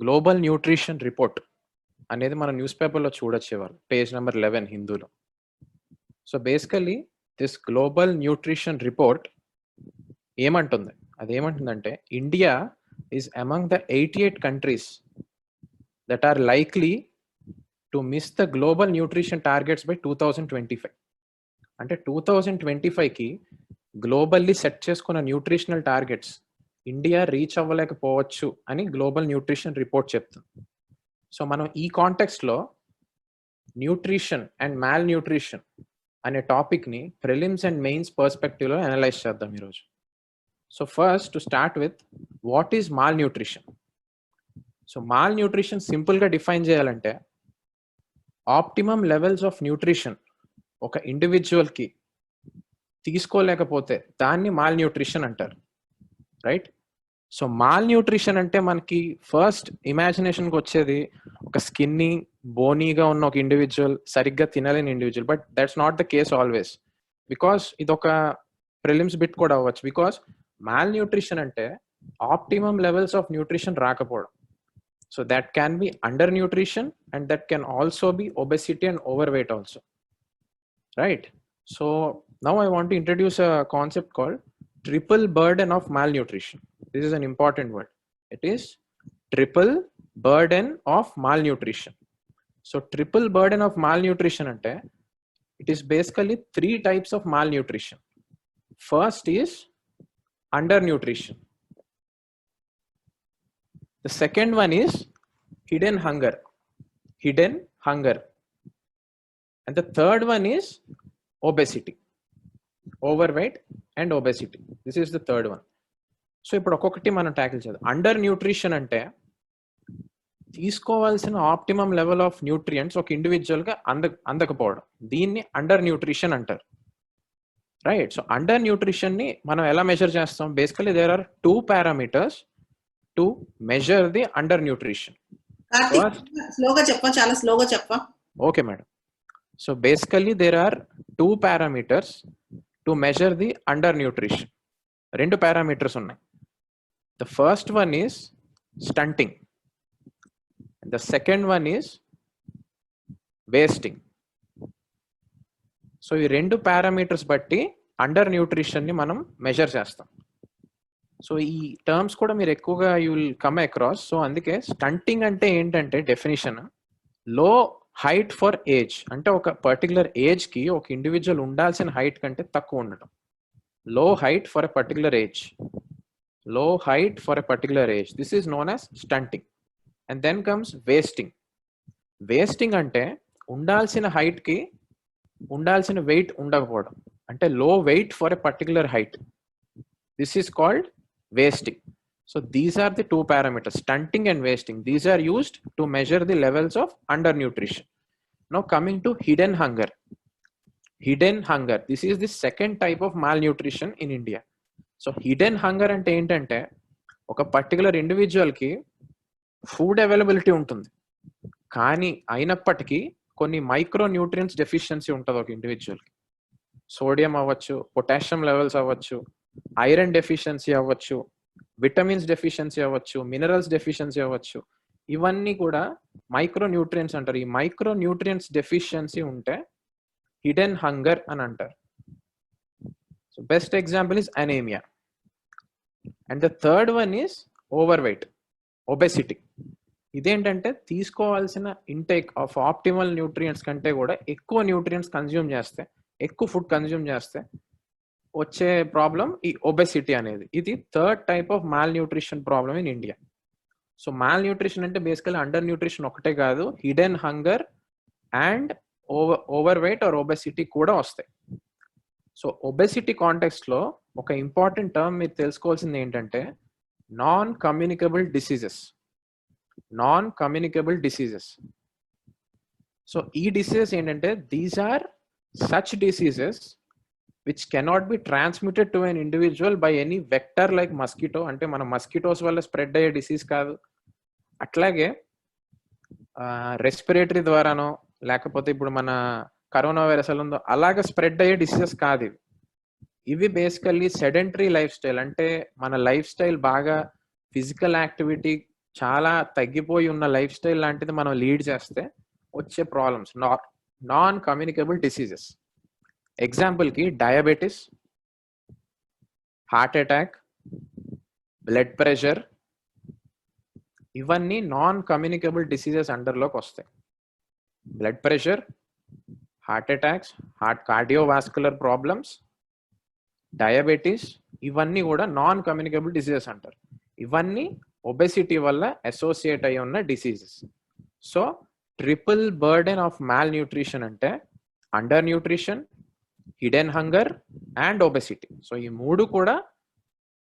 Global nutrition report అనేది మన news పేపర్లో చూడొచ్చేవారు page number eleven హిందూలో. So basically this global nutrition report ఏమంటుంది? అది ఏమంటుందంటే India is among the eighty eight countries that are likely to miss the global nutrition targets by two thousand twenty five అంటే two thousand twenty ఫైవ్కి globally set చేసుకున్న nutritional targets India reach అవ్వలేకపోవచ్చు అని global nutrition report చెప్తుంది. So మనం ఈ కాంటెక్స్లో nutrition and mall nutrition అనే టాపిక్ని ప్రిలిమ్స్ అండ్ మెయిన్స్ పర్స్పెక్టివ్లో అనలైజ్ చేద్దాం ఈరోజు. So first to start with what is malnutrition so malnutrition సింపుల్గా డిఫైన్ చేయాలంటే ఆప్టిమమ్ లెవెల్స్ ఆఫ్ న్యూట్రిషన్ ఒక ఇండివిజువల్కి తీసుకోలేకపోతే దాన్ని మాల్ న్యూట్రిషన్ అంటారు. రైట్? సో మాల్ న్యూట్రిషన్ అంటే మనకి ఫస్ట్ ఇమాజినేషన్కి వచ్చేది ఒక స్కిన్ని బోనీగా ఉన్న ఒక ఇండివిజువల్ సరిగ్గా తినలేని individual but that's not the case always because ఇది ఒక ప్రిలిమ్స్ బిట్ కూడా అవ్వచ్చు. బికాస్ మాల్ న్యూట్రిషన్ అంటే ఆప్టిమమ్ లెవెల్స్ ఆఫ్ న్యూట్రిషన్ రాకపోవడం. So that can be undernutrition and that can also be obesity and overweight also right so now I want introduce a concept called triple burden of malnutrition. This is an important word. It is triple burden of malnutrition. So triple burden of malnutrition it is basically three types of malnutrition. First is undernutrition. The second one is hidden hunger. Hidden hunger. And the third one is obesity. Overweight and obesity this is the third one so ఇప్పుడు ఒక్కొక్కటి మనం tackle చేద్దాం. Under nutrition అంటే తీసుకోవాల్సిన optimum level of nutrients ఒక ఇండివిజువల్గా అంద అందకపోవడం. దీన్ని అండర్ న్యూట్రిషన్ అంటారు. రైట్ సో అండర్ న్యూట్రిషన్ని మనం ఎలా మెజర్ చేస్తాం? Basically there are two parameters to measure the undernutrition స్లోగా చెప్ప చాలా స్లోగా చెప్ప. Okay madam so basically there are two parameters to measure the undernutrition రెండు పారామీటర్స్ ఉన్నాయి. The first one is stunting the second one is wasting so ఈ రెండు parameters బట్టి అండర్ న్యూట్రిషన్ని మనం మెజర్ చేస్తాం. సో ఈ టర్మ్స్ కూడా మీరు ఎక్కువగా you will come across so అందుకే స్టంటింగ్ అంటే ఏంటంటే డెఫినేషన్లో హైట్ ఫర్ ఏజ్ అంటే ఒక పర్టికులర్ ఏజ్కి ఒక ఇండివిజువల్ ఉండాల్సిన హైట్ కంటే తక్కువ ఉండటం. Low height for a particular age. Low height for a particular age. This is known as stunting. And then comes wasting. Wasting అంటే ఉండాల్సిన హైట్కి ఉండాల్సిన వెయిట్ ఉండకపోవడం. అంటే low weight for a particular height. This is called wasting. So these are the two parameters, stunting and wasting. These are used to measure the levels of undernutrition. Now coming to hidden hunger. Hidden hunger. This is the second type of malnutrition in India. So hidden hunger అంటే ఏంటంటే ఒక particular ఇండివిజువల్కి food availability ఉంటుంది కానీ అయినప్పటికీ కొన్ని micro nutrients deficiency ఉంటుంది ఒక ఇండివిజువల్కి సోడియం అవ్వచ్చు పొటాషియం లెవెల్స్ అవ్వచ్చు ఐరన్ డెఫిషియన్సీ అవ్వచ్చు విటమిన్స్ డెఫిషియన్సీ అవ్వచ్చు మినరల్స్ డెఫిషియన్సీ అవ్వచ్చు ఇవన్నీ కూడా మైక్రో న్యూట్రియన్స్ అంటారు. ఈ మైక్రో న్యూట్రియన్స్ డెఫిషియన్సీ ఉంటే హిడెన్ హంగర్ అని అంటారు. So best example is anaemia and the third one is overweight obesity ఇదేంటంటే తీసుకోవాల్సిన ఇంటేక్ ఆఫ్ ఆప్టిమల్ న్యూట్రియంట్స్ కంటే కూడా ఎక్కువ న్యూట్రియంట్స్ కన్జ్యూమ్ చేస్తే ఎక్కువ ఫుడ్ కన్జ్యూమ్ చేస్తే వచ్చే ప్రాబ్లం ఈ ఒబెసిటీ అనేది. ఇది third type of malnutrition problem in India so malnutrition అంటే బేసికలీ అండర్ న్యూట్రిషన్ ఒకటే కాదు hidden hunger and over overweight or obesity కూడా వస్తాయి. సో ఒబెసిటీ కాంటెక్స్ట్లో ఒక ఇంపార్టెంట్ టర్మ్ మీరు తెలుసుకోవాల్సింది ఏంటంటే non communicable diseases non communicable diseases so ఈ డిసీజెస్ ఏంటంటే these are such diseases which cannot be transmitted to an individual by any vector like mosquito అంటే మన మస్కిటోస్ వల్ల స్ప్రెడ్ అయ్యే డిసీజ్ కాదు. అట్లాగే రెస్పిరేటరీ ద్వారానో లేకపోతే ఇప్పుడు మన కరోనా వైరస్ ఎలా ఉందో అలాగే స్ప్రెడ్ అయ్యే డిసీజెస్ కాదు ఇవి. ఇవి బేసికల్లీ సెడెంటరీ లైఫ్ స్టైల్ అంటే మన లైఫ్ స్టైల్ బాగా ఫిజికల్ యాక్టివిటీ చాలా తగ్గిపోయి ఉన్న లైఫ్ స్టైల్ లాంటిది మనం లీడ్ చేస్తే వచ్చే ప్రాబ్లమ్స్ నాన్ కమ్యూనికబుల్ డిసీజెస్ ఎగ్జాంపుల్కి diabetes heart attack blood pressure ఇవన్నీ నాన్ కమ్యూనికబుల్ డిసీజెస్ అండర్లోకి వస్తాయి. Blood pressure heart attacks heart cardiovascular problems diabetes ఇవన్నీ కూడా నాన్ కమ్యూనికబుల్ డిసీజెస్ అంటారు. ఇవన్నీ ఒబెసిటీ వల్ల అసోసియేట్ అయి ఉన్న diseases so triple burden of malnutrition అంటే undernutrition hidden hunger and obesity. So ఈ మూడు కూడా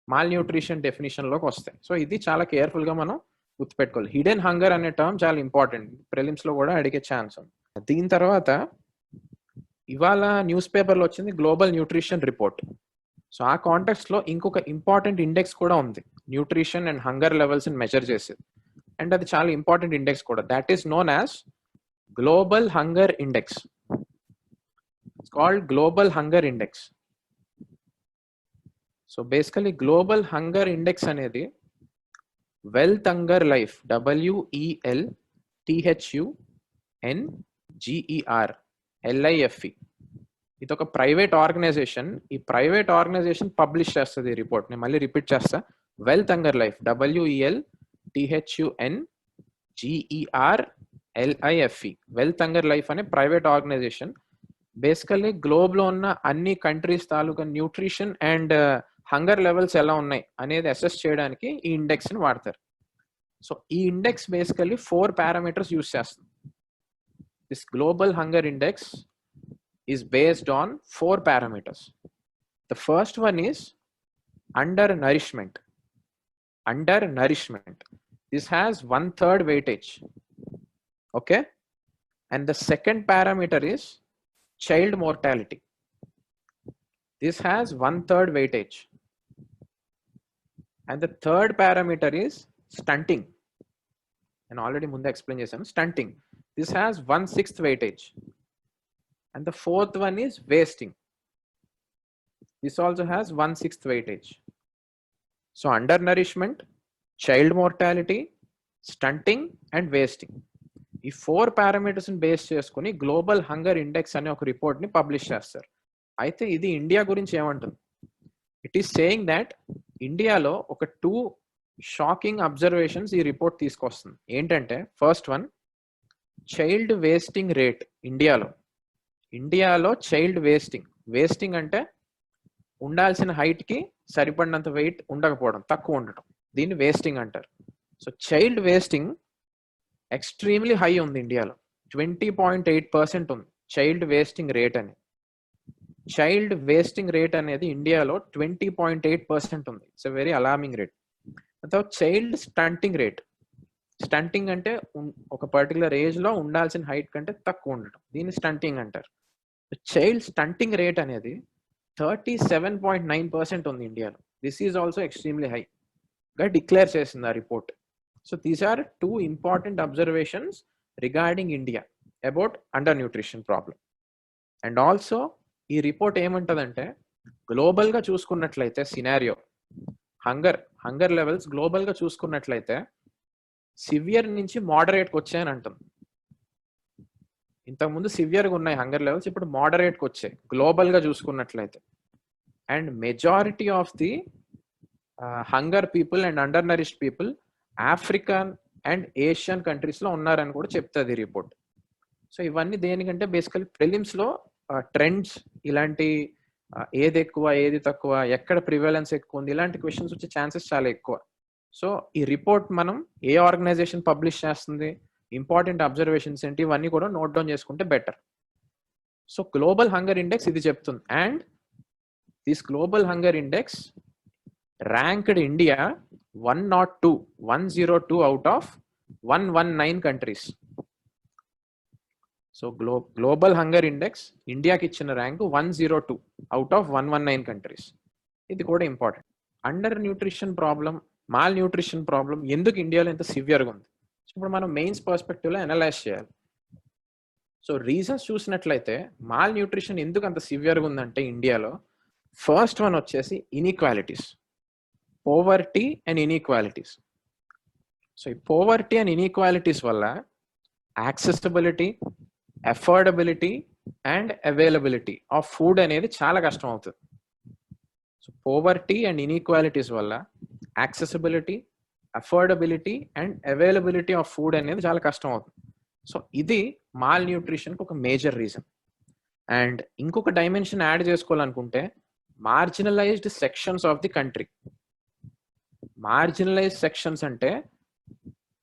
మాల్ న్యూట్రిషన్ డెఫినేషన్లోకి వస్తాయి. సో ఇది చాలా కేర్ఫుల్గా మనం గుర్తుపెట్టుకోవాలి. హిడెన్ హంగర్ అనే టర్మ్ చాలా ఇంపార్టెంట్. ప్రిలిమ్స్లో కూడా అడిగే ఛాన్స్ ఉంది. దీని తర్వాత ఇవాళ న్యూస్ పేపర్లో వచ్చింది గ్లోబల్ న్యూట్రిషన్ రిపోర్ట్. సో ఆ కాంటెక్స్ట్లో ఇంకొక ఇంపార్టెంట్ ఇండెక్స్ కూడా ఉంది. Nutrition and hunger levels measure చేసేది. అండ్ అది చాలా ఇంపార్టెంట్ ఇండెక్స్ కూడా. That is known as global hunger index. Called global hunger index so basically global hunger index అనేది Welthungerhilfe W E L T H U N G E R L I F E ఇది ఒక private organisation. ఈ private organisation publish చేస్తుంది ఈ report. నేను మళ్ళీ repeat చేస్తా. Welthungerhilfe W E L T H U N G E R L I F E Welthungerhilfe అనే private organisation basically గ్లోబ్లో ఉన్న అన్ని కంట్రీస్ తాలూకా న్యూట్రిషన్ అండ్ హంగర్ లెవెల్స్ ఎలా ఉన్నాయి అనేది అసెస్ చేయడానికి ఈ ఇండెక్స్ని వాడతారు సో ఈ index basically four parameters use చేస్తుంది this global hunger index is based on four parameters. The first one is undernourishment. Undernourishment. This has one third weightage. Okay. And the second parameter is child mortality. This has one third weightage. And the third parameter is stunting. And already Munda explained this, stunting. This has one sixth weightage. And the fourth one is wasting. This also has one sixth weightage. So undernourishment, child mortality, stunting and wasting. ఈ four parameters base చేసుకుని global hunger index అనే ఒక రిపోర్ట్ని publish చేస్తారు. అయితే ఇది India గురించి ఏమంటుంది? ఇట్ ఈస్ సేయింగ్ దాట్ ఇండియాలో ఒక టూ షాకింగ్ అబ్జర్వేషన్స్ ఈ రిపోర్ట్ తీసుకొస్తుంది. ఏంటంటే first one child wasting rate ఇండియాలో. ఇండియాలో చైల్డ్ వేస్టింగ్. వేస్టింగ్ అంటే ఉండాల్సిన హైట్కి సరిపడినంత వెయిట్ ఉండకపోవడం తక్కువ ఉండటం. దీన్ని వేస్టింగ్ అంటారు. So child wasting extremely high ఉంది ఇండియాలో. ట్వంటీ పాయింట్ ఎయిట్ పర్సెంట్ ఉంది. చైల్డ్ వేస్టింగ్ రేట్ అని. చైల్డ్ వేస్టింగ్ రేట్ అనేది ఇండియాలో ట్వంటీ పాయింట్ ఎయిట్ పర్సెంట్ ఉంది. It's a very alarming rate తర్వాత చైల్డ్ స్టంటింగ్ రేట్ స్టంటింగ్ అంటే ఒక పర్టికులర్ ఏజ్లో ఉండాల్సిన హైట్ కంటే తక్కువ ఉండటం. దీన్ని స్టంటింగ్ అంటారు. చైల్డ్ స్టంటింగ్ రేట్ అనేది thirty seven point nine percent ఉంది ఇండియాలో. This is also extremely high గా డిక్లేర్ చేసింది ఆ report so these are two important observations regarding India about undernutrition problem and also ఈ రిపోర్ట్ ఏమంటదంటే గ్లోబల్గా చూసుకున్నట్లయితే సినారియో హంగర్ హంగర్ లెవెల్స్ గ్లోబల్గా చూసుకున్నట్లయితే సివియర్ నుంచి మోడరేట్కి వచ్చాయని అంటుంది ఇంతకుముందు సివియర్గా ఉన్నాయి హంగర్ లెవెల్స్ ఇప్పుడు మోడరేట్కి వచ్చాయి గ్లోబల్గా చూసుకున్నట్లయితే. And majority of the hunger people and undernourished people African and Asian కంట్రీస్లో ఉన్నారని కూడా చెప్తుంది రిపోర్ట్ సో ఇవన్నీ దేనికంటే బేసికల్ ప్రిలిమ్స్లో ట్రెండ్స్ ఇలాంటి ఏది ఎక్కువ ఏది తక్కువ ఎక్కడ ప్రివేలెన్స్ ఎక్కువ ఉంది ఇలాంటి క్వశ్చన్స్ వచ్చే ఛాన్సెస్ చాలా ఎక్కువ. సో ఈ రిపోర్ట్ మనం ఏ ఆర్గనైజేషన్ పబ్లిష్ చేస్తుంది ఇంపార్టెంట్ అబ్జర్వేషన్స్ ఏంటి ఇవన్నీ కూడా నోట్ డౌన్ చేసుకుంటే better so global hunger index ఇది చెప్తుంది. And this global hunger index ranked India one nought two one zero two out of one one nine countries so glo global hunger index ఇండియాకి ఇచ్చిన rank one zero two out of one one nine countries ఇది కూడా important undernutrition problem malnutrition problem ఎందుకు ఇండియాలో ఎంత సివియర్గా ఉంది? ఇప్పుడు మనం మెయిన్స్ పర్స్పెక్టివ్లో అనలైజ్ చేయాలి. సో రీజన్స్ చూసినట్లయితే మాల్ న్యూట్రిషన్ ఎందుకు అంత సివియర్గా ఉందంటే ఇండియాలో ఫస్ట్ వన్ వచ్చేసి inequalities poverty and inequalities so ఈ పోవర్టీ అండ్ ఇన్ఈక్వాలిటీస్ వల్ల accessibility affordability and availability of food అనేది చాలా కష్టం అవుతుంది. సో పోవర్టీ అండ్ ఇన్ఈక్వాలిటీస్ వల్ల accessibility affordability and availability of food అనేది చాలా కష్టం అవుతుంది. సో ఇది మాల్ న్యూట్రిషన్కి ఒక మేజర్ రీజన్ అండ్ ఇంకొక డైమెన్షన్ యాడ్ చేసుకోవాలనుకుంటే marginalised sections of the country marginalise sections అంటే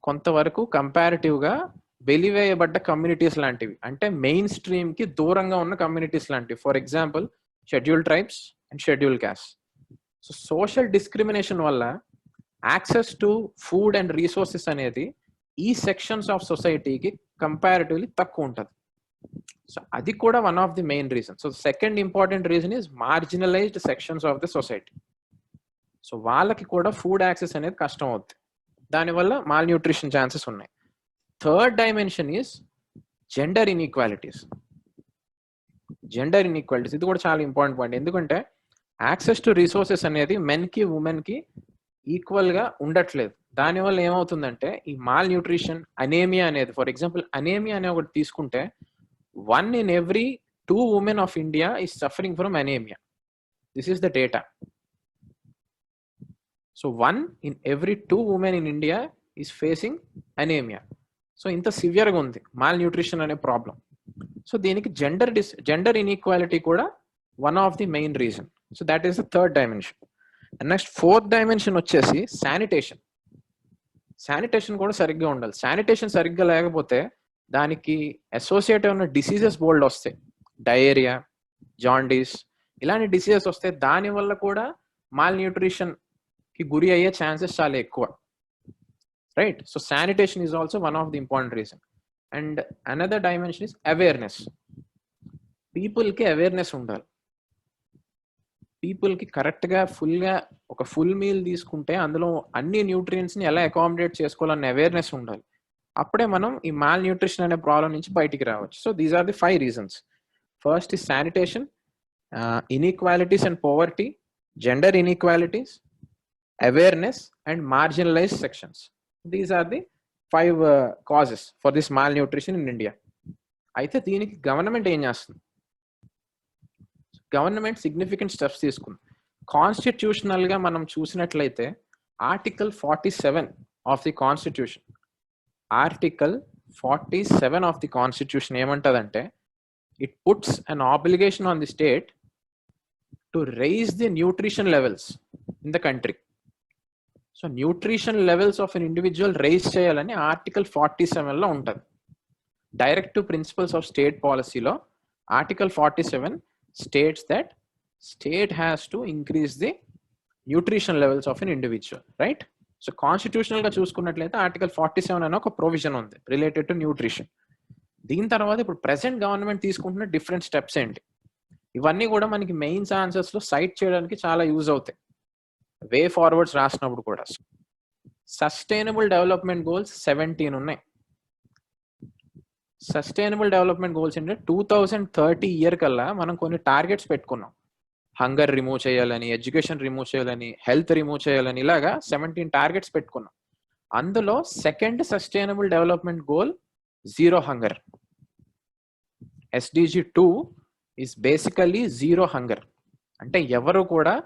కొంతవరకు కంపారిటివ్గా వెలివేయబడ్డ కమ్యూనిటీస్ లాంటివి. అంటే మెయిన్ స్ట్రీమ్కి దూరంగా ఉన్న కమ్యూనిటీస్ లాంటివి. For example schedule tribes and schedule caste so social discrimination వల్ల access to food and resources అనేది ఈ సెక్షన్స్ ఆఫ్ సొసైటీకి కంపారిటివ్లీ తక్కువ ఉంటుంది. సో అది కూడా one of the main reason so second important reason is marginalised sections of the society so వాళ్ళకి కూడా ఫుడ్ యాక్సెస్ అనేది కష్టం అవుతుంది దానివల్ల మాల్ న్యూట్రిషన్ ఛాన్సెస్ ఉన్నాయి. Third dimension is gender inequalities gender inequalities ఇది కూడా చాలా ఇంపార్టెంట్ పాయింట్ ఎందుకంటే యాక్సెస్ టు రిసోర్సెస్ అనేది మెన్కి ఉమెన్కి ఈక్వల్గా ఉండట్లేదు. దానివల్ల ఏమవుతుందంటే ఈ మాల్ న్యూట్రిషన్ అనేమియా అనేది ఫర్ ఎగ్జాంపుల్ అనేమియా అనే ఒకటి తీసుకుంటే one in every two women of India is suffering from anaemia this is the data so one in every two women in India is facing anaemia so ఇంత సివియర్గా ఉంది. Mall nutrition అనే problem so దీనికి gender dis gender inequality కూడా one of the main reason so that is the third dimension next fourth dimension వచ్చేసి sanitation sanitation కూడా సరిగ్గా ఉండాలి. శానిటేషన్ సరిగ్గా లేకపోతే దానికి అసోసియేట్ ఉన్న డిసీజెస్ బోల్డ్ వస్తాయి. డయేరియా జాండీస్ ఇలాంటి డిసీజెస్ వస్తే దాని వల్ల కూడా మాల్ న్యూట్రిషన్ కి గురి అయ్యే ఛాన్సెస్ చాలా ఎక్కువ. Right so sanitation is also one of the important reason and another dimension is awareness పీపుల్కి అవేర్నెస్ ఉండాలి. పీపుల్కి కరెక్ట్గా ఫుల్గా ఒక ఫుల్ మీల్ తీసుకుంటే అందులో అన్ని న్యూట్రియంట్స్ని ఎలా అకామిడేట్ చేసుకోవాలన్న అవేర్నెస్ ఉండాలి. అప్పుడే మనం ఈ మాల్ న్యూట్రిషన్ అనే ప్రాబ్లం నుంచి బయటికి రావచ్చు. So these are the five reasons first is sanitation inequalities and poverty gender inequalities awareness and marginalise sections these are the five causes for this malnutrition in India అయితే దీనికి government ఏం చేస్తుంది? Government significant steps తీసుకుంది. కాన్స్టిట్యూషనల్గా మనం చూసినట్లయితే article forty seven of the constitution article forty seven of the constitution ఏమంటదంటే it puts an obligation on the state to raise the nutrition levels in the country so nutrition levels of an individual raise చేయాలని article forty సెవెన్లో ఉంటుంది. Directive principles of state పాలసీలో article forty seven states that state has to increase the nutrition levels of an individual right so కాన్స్టిట్యూషనల్గా చూసుకున్నట్లయితే article forty seven అనే ఒక provision ఉంది related to nutrition దీని తర్వాత ఇప్పుడు ప్రెసెంట్ గవర్నమెంట్ తీసుకుంటున్న డిఫరెంట్ స్టెప్స్ ఏంటి? ఇవన్నీ కూడా మనకి మెయిన్స్ ఆన్సర్స్లో సైట్ చేయడానికి చాలా యూజ్ అవుతాయి. వే ఫార్వర్డ్స్ రాసినప్పుడు కూడా సస్టైనబుల్ డెవలప్మెంట్ గోల్స్ సెవెంటీన్ ఉన్నాయి. సస్టైనబుల్ డెవలప్మెంట్ గోల్స్ అంటే టూ థౌజండ్ థర్టీ ఇయర్ కల్లా మనం కొన్ని టార్గెట్స్ పెట్టుకున్నాం. హంగర్ రిమూవ్ చేయాలని ఎడ్యుకేషన్ రిమూవ్ చేయాలని హెల్త్ రిమూవ్ చేయాలని ఇలాగా సెవెంటీన్ టార్గెట్స్ పెట్టుకున్నాం. అందులో second sustainable development goal zero hunger. SDG two is basically zero hunger. అంటే ఎవరు కూడా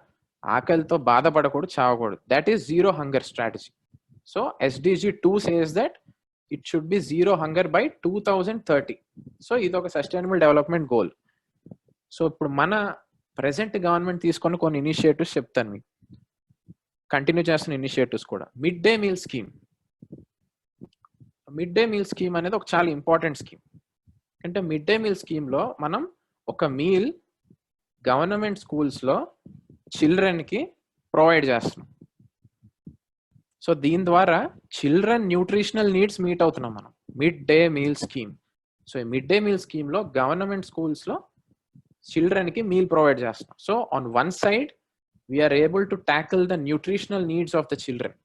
ఆకలితో బాధపడకూడదు చావకూడదు. That is zero hunger strategy so SDG two says that it should be zero hunger by two thousand thirty so ఇది ఒక sustainable development goal so ఇప్పుడు మన present government తీసుకున్న కొన్ని ఇనిషియేటివ్స్ చెప్తాను మీకు. కంటిన్యూ చేస్తున్న ఇనిషియేటివ్స్ కూడా. Midday meal scheme midday meal scheme అనేది ఒక చాలా ఇంపార్టెంట్ స్కీమ్ అంటే మిడ్ డే మీల్ స్కీమ్లో మనం ఒక మీల్ గవర్నమెంట్ స్కూల్స్లో చిల్డ్రన్కి ప్రొవైడ్ చేస్తున్నాం. సో దీని ద్వారా చిల్డ్రన్ న్యూట్రిషనల్ నీడ్స్ మీట్ అవుతున్నాం మనం. Midday meal scheme. సో ఈ మిడ్ డే మీల్ స్కీమ్లో గవర్నమెంట్ స్కూల్స్లో చిల్డ్రన్కి మీల్ ప్రొవైడ్ చేస్తున్నాం. So on one side we are able to tackle the nutritional needs of the children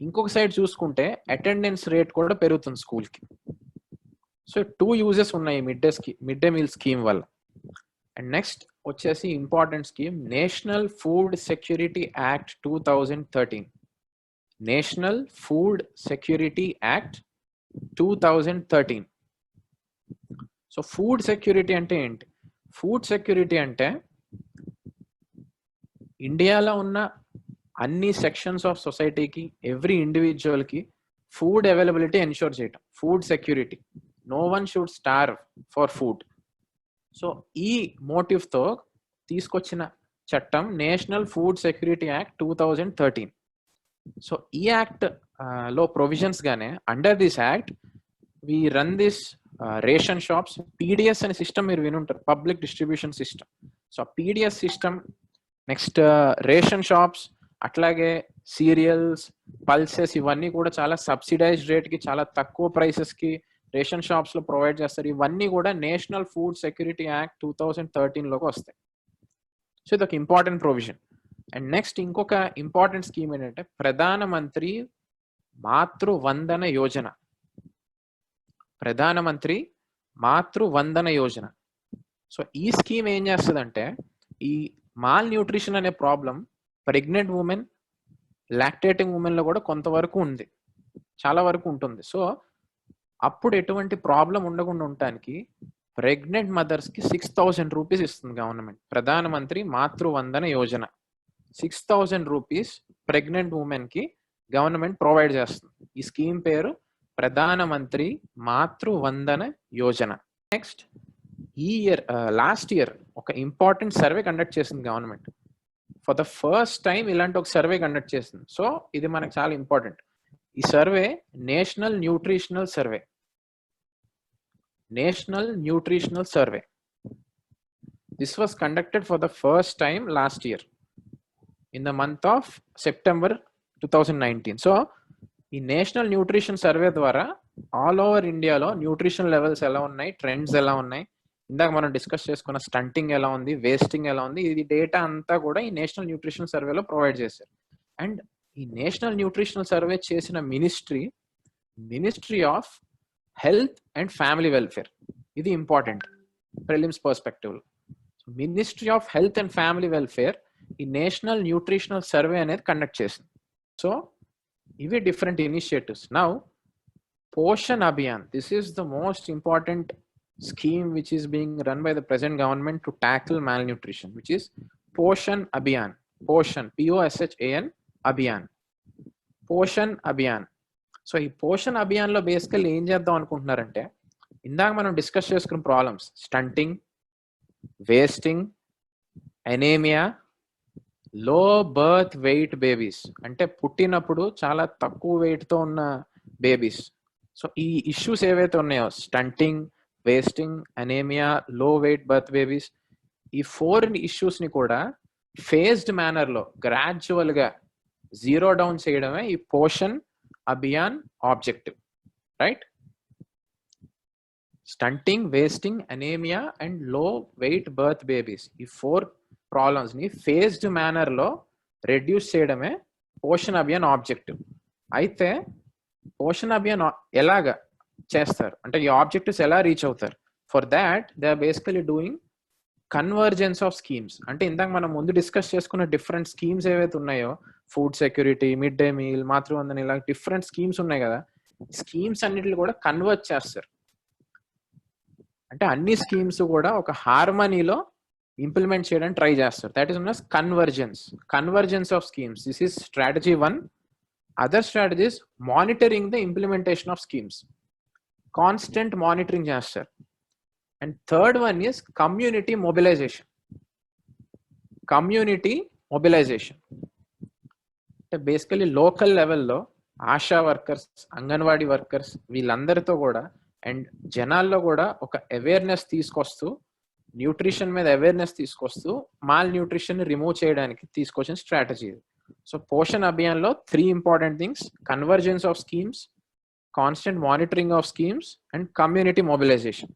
ఇంకొక సైడ్ చూసుకుంటే అటెండెన్స్ రేట్ కూడా పెరుగుతుంది స్కూల్కి. సో టూ యూజెస్ ఉన్నాయి midday ski midday meal scheme వల్ల. అండ్ నెక్స్ట్ వచ్చేసి important scheme national food security act two thousand thirteen national food security act two thousand thirteen so food security అంటే ఏంటి? Food security అంటే ఇండియాలో ఉన్న అన్ని sections of సొసైటీకి ఎవ్రీ ఇండివిజువల్కి ఫుడ్ అవైలబిలిటీ ఎన్షూర్ చేయటం. Food security no one should starve for food so ఈ మోటివ్తో తీసుకొచ్చిన చట్టం national food security act two thousand thirteen so ఈ యాక్ట్లో ప్రొవిజన్స్ గానే under this act we run this ration shops PDS అనే సిస్టమ్ మీరు వినుంటారు public distribution system. So PDS system next ration shops అట్లాగే సీరియల్స్ పల్సెస్ ఇవన్నీ కూడా చాలా సబ్సిడైజ్డ్ రేట్కి చాలా తక్కువ ప్రైసెస్కి రేషన్ షాప్స్లో ప్రొవైడ్ చేస్తారు. ఇవన్నీ కూడా national food security act two thousand థర్టీన్లోకి వస్తాయి. సో ఇది ఒక ఇంపార్టెంట్ ప్రొవిజన్. అండ్ నెక్స్ట్ ఇంకొక ఇంపార్టెంట్ స్కీమ్ ఏంటంటే ప్రధానమంత్రి మాతృ వందన యోజన. ప్రధానమంత్రి మాతృ వందన యోజన. సో ఈ స్కీమ్ ఏం చేస్తుందంటే ఈ మాల్ న్యూట్రిషన్ అనే ప్రాబ్లం ప్రెగ్నెంట్ ఉమెన్ లాక్టేటింగ్ ఉమెన్లో కూడా కొంతవరకు ఉంది. చాలా వరకు ఉంటుంది. సో అప్పుడు ఎటువంటి ప్రాబ్లం ఉండకుండా ఉండటానికి ప్రెగ్నెంట్ మదర్స్కి సిక్స్ థౌసండ్ రూపీస్ ఇస్తుంది government. Pradhan Mantri Matru Vandana Yojana. Six thousand rupees pregnant ఉమెన్కి గవర్నమెంట్ ప్రొవైడ్ చేస్తుంది. ఈ స్కీమ్ పేరు ప్రధానమంత్రి మాతృ వందన యోజన. నెక్స్ట్ ఈ ఇయర్ లాస్ట్ ఇయర్ ఒక ఇంపార్టెంట్ సర్వే కండక్ట్ చేసింది government. For the first time ఇలాంటి ఒక సర్వే కండక్ట్ చేసింది. సో ఇది మనకు చాలా ఇంపార్టెంట్. ఈ survey national nutritional survey. National nutritional survey. This was conducted for the first time last year in the month of September two thousand nineteen so ఈ national nutrition survey ద్వారా all over ఇండియాలో nutrition levels ఎలా ఉన్నాయి trends ఎలా ఉన్నాయి ఇందాక మనం discuss చేసుకున్న స్టంటింగ్ ఎలా ఉంది వేస్టింగ్ ఎలా ఉంది ఇది డేటా అంతా కూడా ఈ నేషనల్ న్యూట్రిషన్ సర్వేలో ప్రొవైడ్ చేశారు. అండ్ ఈ నేషనల్ న్యూట్రిషనల్ సర్వే చేసిన ministry ministry of health and family welfare. ఇది important prelims perspective ministry of health and family welfare ఈ నేషనల్ న్యూట్రిషనల్ సర్వే అనేది కండక్ట్ చేసింది. సో ఇవి different initiatives. Now Poshan Abhiyan. This is the most important scheme which is being run by the present government to tackle malnutrition, which is Poshan Abhiyan. Poshan, P-O-S-H-A-N, Abhiyan. Poshan Abhiyan. So ఈ Poshan అభియాన్లో basically ఏం చేద్దాం అనుకుంటున్నారంటే ఇందాక మనం discuss చేసుకున్న problems stunting wasting anaemia low birth weight babies అంటే పుట్టినప్పుడు చాలా తక్కువ వెయిట్తో ఉన్న బేబీస్ సో ఈ ఇష్యూస్ ఏవైతే ఉన్నాయో stunting wasting anaemia low weight birth babies ఈ ఫోర్ ఇష్యూస్ని కూడా ఫేజ్డ్ మేనర్లో గ్రాడ్యువల్గా జీరో డౌన్ చేయడమే ఈ Poshan Abhiyan objective right stunting wasting anaemia అండ్లో weight birth babies ఈ ఫోర్ ప్రాబ్లమ్స్ని ఫేజ్డ్ మేనర్లో రెడ్యూస్ చేయడమే పోషన్ అభియాన్ ఆబ్జెక్టివ్ అయితే పోషన్ అభియాన్ ఎలాగ చేస్తారు? అంటే ఈ ఆబ్జెక్టివ్స్ ఎలా రీచ్ అవుతారు? For that they are basically doing convergence of schemes అంటే ఇందాక మనం ముందు డిస్కస్ చేసుకున్న డిఫరెంట్ స్కీమ్స్ ఏవైతే ఉన్నాయో food security midday meal Matruvandana ఇలా డిఫరెంట్ స్కీమ్స్ ఉన్నాయి కదా. స్కీమ్స్ అన్నిటిని కూడా కన్వర్ట్ చేస్తారు. అంటే అన్ని స్కీమ్స్ కూడా ఒక హార్మనీలో ఇంప్లిమెంట్ చేయడానికి ట్రై చేస్తారు. That is నస్ convergence convergence of schemes this is strategy one other strategies monitoring the implementation of schemes constant monitoring చేస్తారు. And third one is community mobilisation community mobilisation అంటే బేసికలీ లోకల్ లెవెల్లో ASHA workers anganwadi workers వీళ్ళందరితో కూడా and జనాల్లో కూడా ఒక awareness తీసుకొస్తూ nutrition మీద అవేర్నెస్ తీసుకొస్తూ మాల్ న్యూట్రిషన్ రిమూవ్ చేయడానికి తీసుకొచ్చిన strategy so Poshan అభియాన్లో three important things convergence of schemes constant monitoring of schemes and community mobilisation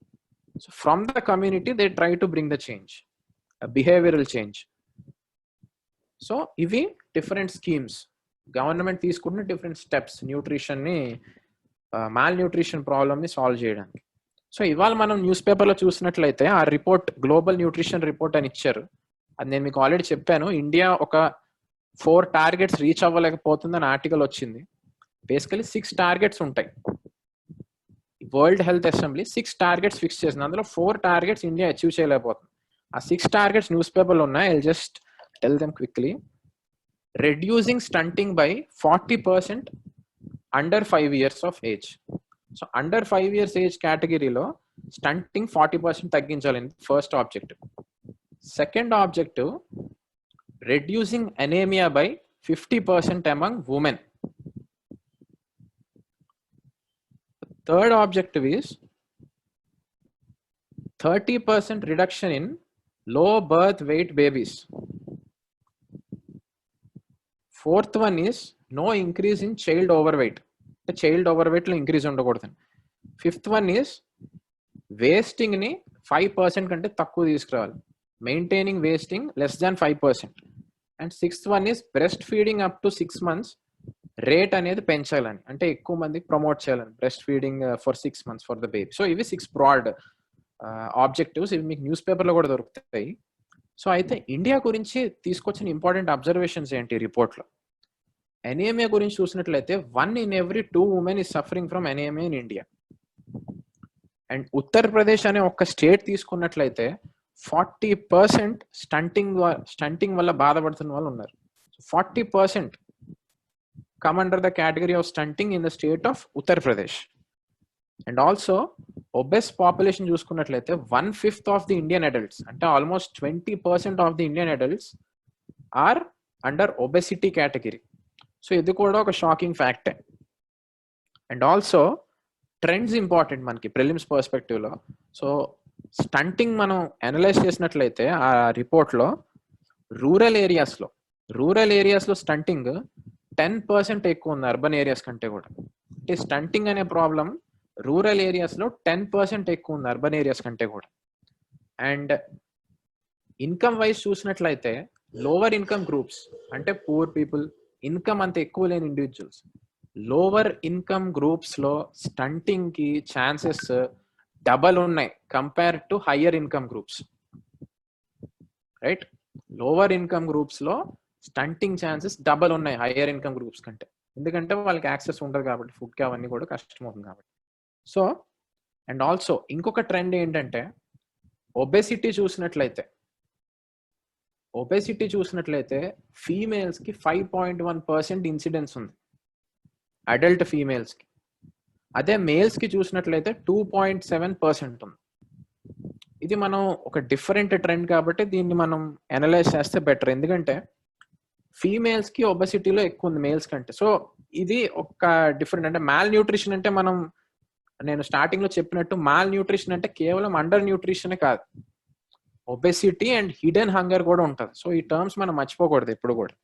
so from the community they try to bring the change behavioural change so ఇవి different schemes government తీసుకున్న different steps న్యూట్రిషన్ని malnutrition ప్రాబ్లమ్ని solve చేయడానికి. So ఇవాళ మనం news పేపర్లో చూసినట్లయితే ఆ రిపోర్ట్ గ్లోబల్ న్యూట్రిషన్ రిపోర్ట్ అని ఇచ్చారు. అది నేను మీకు ఆల్రెడీ చెప్పాను. ఇండియా ఒక ఫోర్ టార్గెట్స్ రీచ్ అవ్వలేకపోతుందని ఆర్టికల్ వచ్చింది. బేసికలీ సిక్స్ టార్గెట్స్ ఉంటాయి. World Health Assembly six targets fix చేసింది. అందులో ఫోర్ టార్గెట్స్ ఇండియా అచీవ్ చేయలేకపోతుంది. ఆ సిక్స్ టార్గెట్స్ న్యూస్ పేపర్లో ఉన్నాయి. I just tell them quickly reducing stunting by forty percent under five years of age so under five years age కేటగిరీలో stunting forty percent తగ్గించాలని first objective second objective reducing anaemia by fifty percent among women third objective is 30% reduction in low birth weight fourth one is no no in child overweight child over overweight లో increase ఉండకూడదు. Fifth one is వేస్టింగ్ని five percent కంటే తక్కువ తీసుకురావాలి. Maintaining wasting less than five percent and sixth one is breastfeeding up to six months rate అనేది పెంచాలని. అంటే ఎక్కువ మందికి ప్రమోట్ చేయాలని. Breastfeeding for six months for the baby so ఇవి సిక్స్ బ్రాడ్ ఆబ్జెక్టివ్స్ ఇవి మీకు న్యూస్ పేపర్లో కూడా దొరుకుతాయి. సో అయితే ఇండియా గురించి తీసుకొచ్చిన ఇంపార్టెంట్ అబ్జర్వేషన్స్ ఏంటి రిపోర్ట్లో ఎనేమియా గురించి చూసినట్లయితే one in every two women is suffering from anaemia in India and Uttar Pradesh అనే ఒక స్టేట్ తీసుకున్నట్లయితే ఫార్టీ పర్సెంట్ స్టంటింగ్ స్టంటింగ్ వల్ల బాధపడుతున్న వాళ్ళు ఉన్నారు. Forty percent come under the category of stunting in the state of Uttar Pradesh and also obese population చూసుకున్నట్లయితే one fifth of the Indian adults అంటే almost twenty percent of the Indian adults are under obesity category so ఇది కూడా ఒక shocking ఫ్యాక్టే and also trends important మనకి prelims పర్స్పెక్టివ్లో so stunting మనం analyse చేసినట్లయితే ఆ రిపోర్ట్లో రూరల్ ఏరియాస్లో రూరల్ ఏరియాస్లో స్టంటింగ్ టెన్ పర్సెంట్ ఎక్కువ ఉంది అర్బన్ ఏరియాస్ కంటే కూడా. అంటే స్టంటింగ్ అనే ప్రాబ్లం రూరల్ ఏరియాస్లో టెన్ పర్సెంట్ ఎక్కువ ఉంది అర్బన్ ఏరియాస్ కంటే కూడా. అండ్ ఇన్కమ్ వైజ్ చూసినట్లయితే లోవర్ ఇన్కమ్ గ్రూప్స్ అంటే పూర్ పీపుల్ ఇన్కమ్ అంత ఎక్కువ లేని ఇండివిజువల్స్ లోవర్ ఇన్కమ్ గ్రూప్స్లో స్టంటింగ్కి ఛాన్సెస్ డబల్ ఉన్నాయి compare to higher income groups. Right? Lower income గ్రూప్స్లో స్టంటింగ్ ఛాన్సెస్ డబల్ ఉన్నాయి హయ్యర్ ఇన్కమ్ గ్రూప్స్ కంటే. ఎందుకంటే వాళ్ళకి యాక్సెస్ ఉండదు కాబట్టి ఫుడ్కి అవన్నీ కూడా కష్టం అవుతుంది కాబట్టి. సో అండ్ ఆల్సో ఇంకొక ట్రెండ్ ఏంటంటే ఒబెసిటీ చూసినట్లయితే ఒబెసిటీ చూసినట్లయితే ఫీమేల్స్కి five point one percent incidence ఉంది. అడల్ట్ ఫీమేల్స్కి అదే మేల్స్కి చూసినట్లయితే టూ పాయింట్ సెవెన్ పర్సెంట్ ఉంది. ఇది మనం ఒక డిఫరెంట్ ట్రెండ్ కాబట్టి దీన్ని మనం అనలైజ్ చేస్తే బెటర్ ఎందుకంటే ఫీమేల్స్కి ఒబసిటీలో ఎక్కువ ఉంది మేల్స్ కంటే. సో ఇది ఒక డిఫరెంట్ అంటే మ్యాల్ న్యూట్రిషన్ అంటే మనం నేను స్టార్టింగ్లో చెప్పినట్టు మాల్ న్యూట్రిషన్ అంటే కేవలం అండర్ న్యూట్రిషన్ కాదు. ఒబెసిటీ అండ్ హిడెన్ హంగర్ కూడా ఉంటుంది. సో ఈ టర్మ్స్ మనం మర్చిపోకూడదు ఎప్పుడు కూడా.